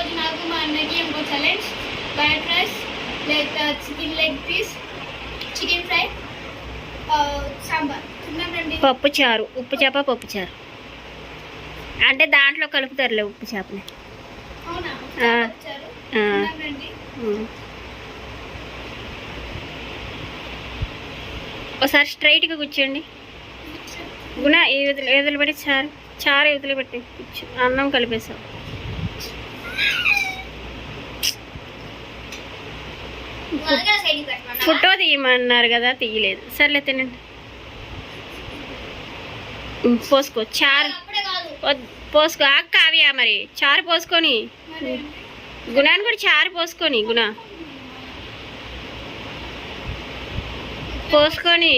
ఈరోజు నాకు మా అన్నకి ఇంకో challenge white rice leg chicken leg piece chicken fry sambar. తిన్నాం రండి. పప్పు చారు ఉప్పు చేప పప్పు చారు. అంటే దాంట్లో కలుపుతారులే ఉప్పు చేపని. అవునా. ఒకసారి స్ట్రైట్గా కూర్చోండి. గుణ ఈ వదిలి వదిలి పెట్టి చారు చారు వదిలి పెట్టి కూర్చో. అన్నం కలిపేసాం ఫోటో తీయమన్నారు కదా తీయలేదు. సర్లే తినండి. పోసుకో. చారు. పోసుకో. ఆ కావ్య మరి. చారు పోసుకొని. గుణాన్ని కూడా చారు పోసుకొని గుణ. పోసుకొని.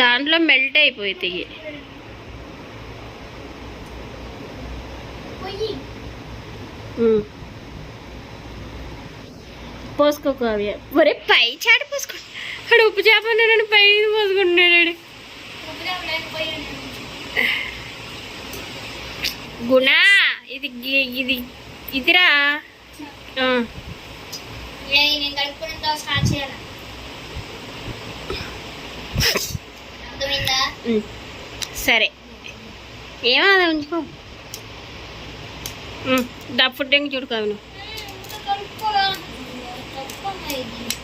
దాంట్లో మెల్ట్ అయిపోతాయి పోయి ఉమ్. పోసుకో కావ్య ఒరే పై చాటు పోసుకో. అడు ఉప్పు చేప నన్ను పై పోసుకుంటున్నాడు. గుణ ఇది ఇది ఇదిరా. ఆ. లే నేను కలుపుకున్నంత స్టార్ట్ చేయాలి అర్థమైందా ఉమ్. సరే ఏమాదా ఉంచుకో ఉమ్, దా ఫుడ్ ఎంగి చూడు కావ్య నువ్వు. కలుపుకోరా తప్పమ్మా ఇది ఆగు.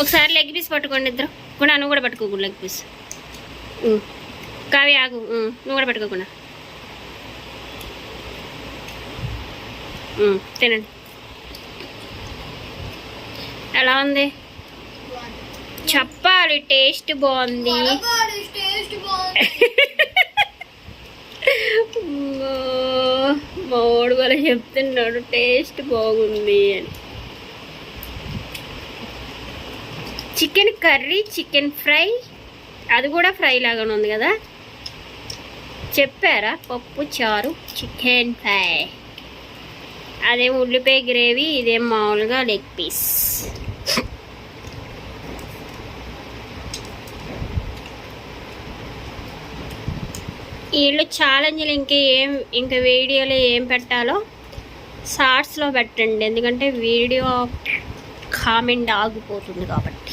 ఒకసారి లెగ్ పీస్ పట్టుకోండి ఇద్దరు. కూడా నువ్వు కూడా పట్టుకోకుండా లెగ్ పీస్. కావ్య ఆగు. నువ్వు కూడా పట్టుకోకుండా. తినండి. ఎలా ఉంది? చెప్పాలి టేస్ట్ బాగుంది. వడగాడు టేస్ట్ బాగుంది. మోడు వాళ్ళ చెప్తున్నాడు టేస్ట్ బాగుంది అని. Chicken curry chicken fry. అది కూడా ఫ్రై లాగానే ఉంది కదా? చెప్పారా? పప్పు చారు చికెన్ ఫ్రై. అదేం ఉల్లిపాయ గ్రేవీ ఇదేం మామూలుగా లెగ్ పీస్. వీళ్ళు ఛాలెంజ్లు ఇంకా ఏం ఇంకా వీడియోలో ఏం పెట్టాలో షార్ట్స్లో పెట్టండి. ఎందుకంటే వీడియో కామెంట్ ఆగిపోతుంది కాబట్టి.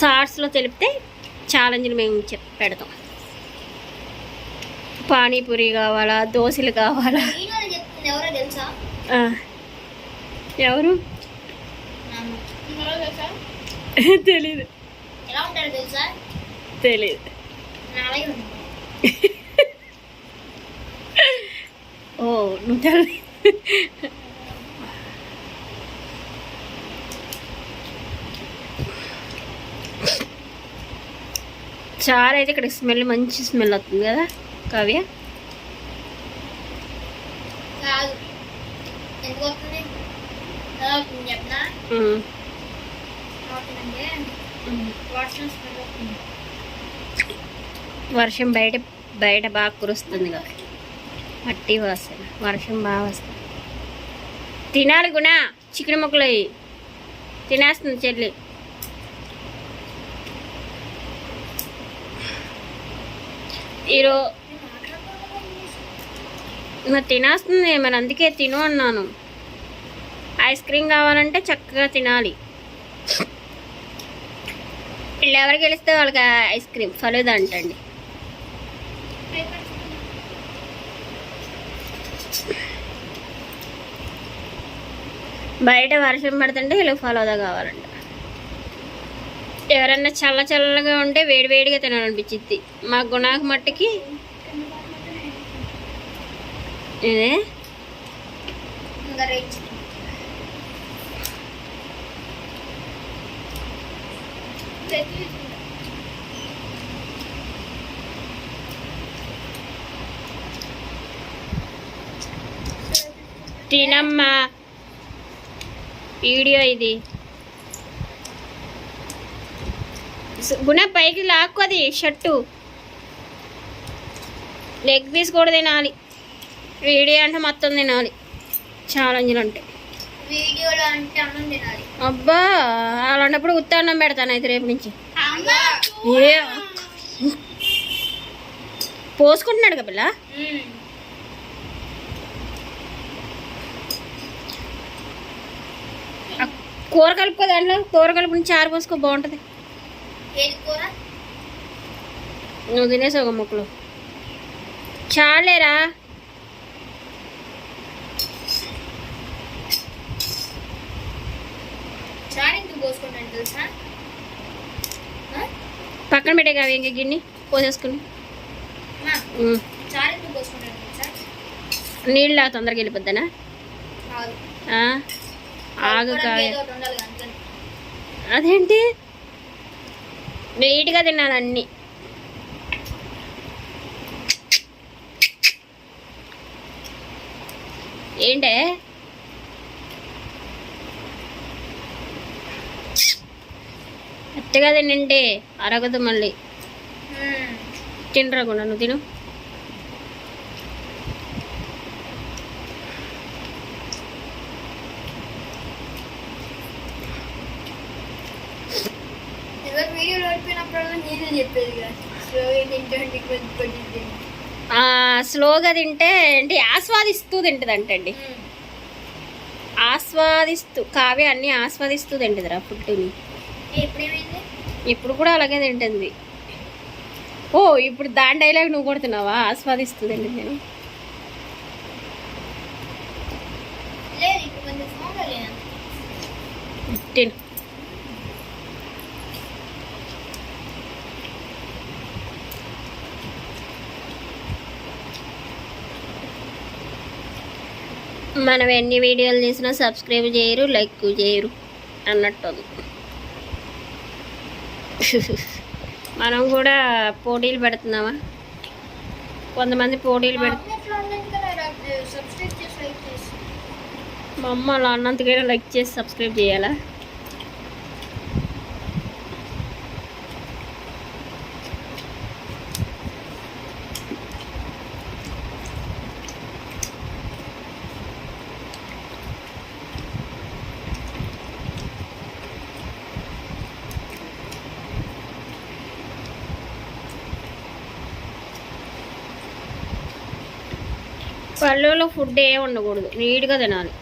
షార్ట్స్లో తెలిపితే ఛాలెంజ్లు మేము చెప్ పెడతాం. పానీపూరి కావాలా దోశలు కావాలా? ఎవరో తెలీదు. తెలీదు. ఓ నువ్వు చాలా అయితే ఇక్కడ స్మెల్ మంచి స్మెల్ వస్తుంది కదా కావ్య? వర్షం బయట బయట బాగా కురుస్తుంది కదా. మట్టి వాసన వర్షం బాగా వస్తుంది. తినాలి గుణ చికెన్ ముక్కలు తినేస్తుంది చెల్లి. ఈరో మరి తినేస్తుంది మరి అందుకే తిను అన్నాను. ఐస్ క్రీమ్ కావాలంటే చక్కగా తినాలి. వీళ్ళు ఎవరు గెలిస్తే వాళ్ళకి ఐస్ క్రీమ్ ఫలుదా అంటండి. బయట వర్షం పడుతుంటే వీళ్ళకి ఫలోదా కావాలండి. ఎవరన్నా చల్ల చల్లగా ఉంటే వేడి వేడిగా తినాలనిపించింది మా గుణాకు మట్టుకి ఇదే. తినమ్మా వీడియో ఇది. గుణ పైకి లాక్కోది షర్టు. లెగ్ పీస్ కూడా తినాలి. వీడియో అంటే మొత్తం తినాలి. ఛాలెంజ్లు అంటే. వీడియోలో అంటే అన్నం తినాలి. అబ్బా అలాంటప్పుడు ఉత్తాన్నం పెడతాను అయితే రేపు నుంచి. ఏ! పోసుకుంటున్నాడు కదా పిల్ల? కూర కలుపుకో దాంట్లో. కూర కలుపుని చారు పోసుకో బాగుంటుంది. ఏది కూర నువ్వు తినేసావు ఒక ముక్కలు చాలేరా పోసుకుంటాను తెలుసా? పక్కన పెట్టే కాదు ఇంక గిన్నె పోసేసుకుని నీళ్ళు తొందరగా వెళ్ళిపోద్దానా? ఆగు అందుకని. అదేంటి నీట్గా తిన్నాను అన్ని. ఏంటే? మెత్తగా తినండి అరగదు మళ్ళీ. తినరాకుండా నువ్వు తిను. చెప్పేది కదా. స్లోగా తింటే కొద్ది స్లోగా ఏంటి? ఆస్వాదిస్తూ తింటుందంటండి. ఆస్వాదిస్తూ కావ్య అన్ని ఆస్వాదిస్తూ తింటుందిరా ఫుడ్ని ఎప్పుడేమైంది? ఇప్పుడు కూడా అలాగే తింటుంది. ఓ ఇప్పుడు దాని డైలాగ్ నువ్వు కొడుతున్నావా? ఆస్వాదిస్తూ తింటుంది నేను. తిను. మనం ఎన్ని వీడియోలు చేసినా సబ్స్క్రైబ్ చేయరు లైక్ చేయరు అన్నట్టు మనం కూడా పోటీలు పెడుతున్నామా? కొంతమంది పోటీలు పెడు ఎట్లా ఉందని కదా సబ్స్క్రైబ్ చేసి లైక్ చేసి. మా అమ్మ అలా అన్నంతకైనా లైక్ చేసి సబ్స్క్రైబ్ చేయాలా? పల్లెలో ఫుడ్ ఏ ఉండకూడదు నీట్గా తినాలి.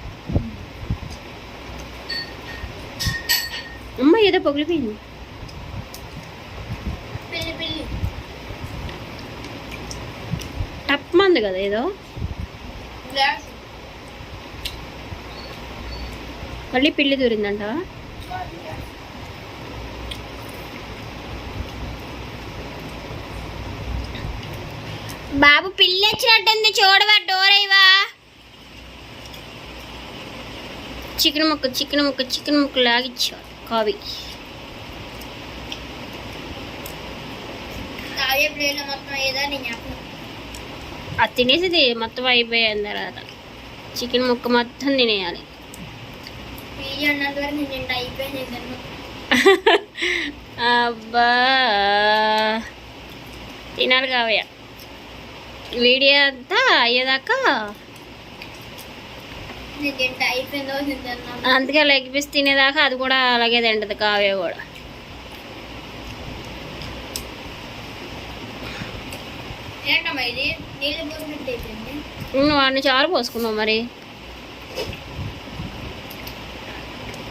అమ్మ ఏదో పగిలిపోయింది. టప్ మంది కదా ఏదో. మళ్ళీ పిల్లి దూరిందంట. బాబు పిల్లి వచ్చినట్టుంది చూడవా డోర్ చికెన్ ముక్క చికెన్ ముక్క చికెన్ ముక్క లాగిచ్చా కావి అది తినేసింది మొత్తం అయిపోయిన తర్వాత. చికెన్ ముక్క మొత్తం తినేయాలి. అయిపోయింది. అబ్బా! తినాలి కావయ్య వీడియో అంతా అయ్యేదాకా నేను తింటా అయిపోయిందో నేను తిన్నాను అందుకే లెగ్ పీస్ తినేదాకా అది కూడా అలాగే తింటది కావ్య కూడా. అన్ని చారు పోసుకున్నావు మరి?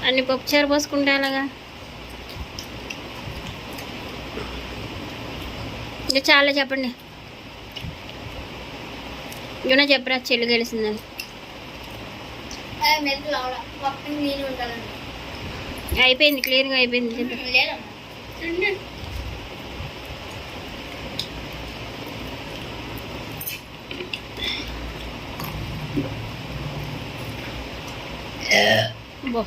అన్ని పప్పు చారు పోసుకుంటే అలాగా ఇంకా చాలా చెప్పండి. ఇంకా చెప్పరా చెల్లి గెలిచిందని మెతులు ఆవిడ పక్కన నీళ్ళు ఉండాలండి అయిపోయింది క్లియర్గా అయిపోయింది. బో.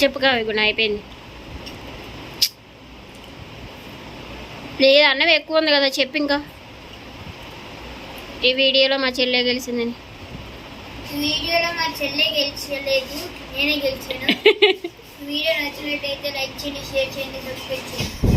చెప్పు కావి గుణ అయిపోయింది. లేదు అన్నం ఎక్కువ ఉంది కదా చెప్పు ఇంకా. ఈ వీడియోలో మా చెల్లె గెలిచిందని. వీడియోలో మా చెల్లె గెలిచలేదు నేనే గెలిచాను. వీడియో నచ్చినట్టయితే లైక్ చేయండి షేర్ చేయండి సబ్స్క్రైబ్ చేయండి.